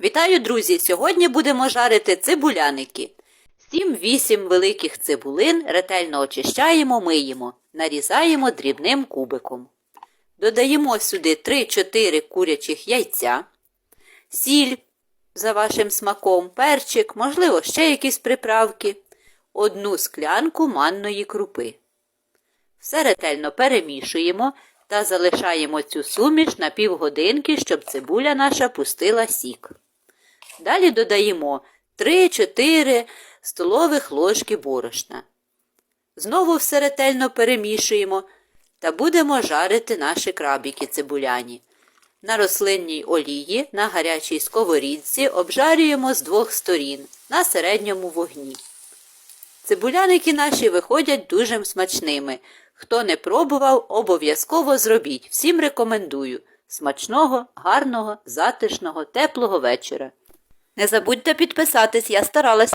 Вітаю, друзі! Сьогодні будемо жарити цибуляники. 7-8 великих цибулин ретельно очищаємо, миємо, нарізаємо дрібним кубиком. Додаємо сюди 3-4 курячих яйця, сіль за вашим смаком, перчик, можливо, ще якісь приправки, одну склянку манної крупи. Все ретельно перемішуємо та залишаємо цю суміш на півгодинки, щоб цибуля наша пустила сік. Далі додаємо 3-4 столових ложки борошна. Знову все ретельно перемішуємо та будемо жарити наші крабики цибуляні. На рослинній олії на гарячій сковорідці обжарюємо з двох сторін на середньому вогні. Цибуляники наші виходять дуже смачними. Хто не пробував, обов'язково зробіть. Всім рекомендую. Смачного, гарного, затишного, теплого вечора. Не забудьте підписатись, я старалась.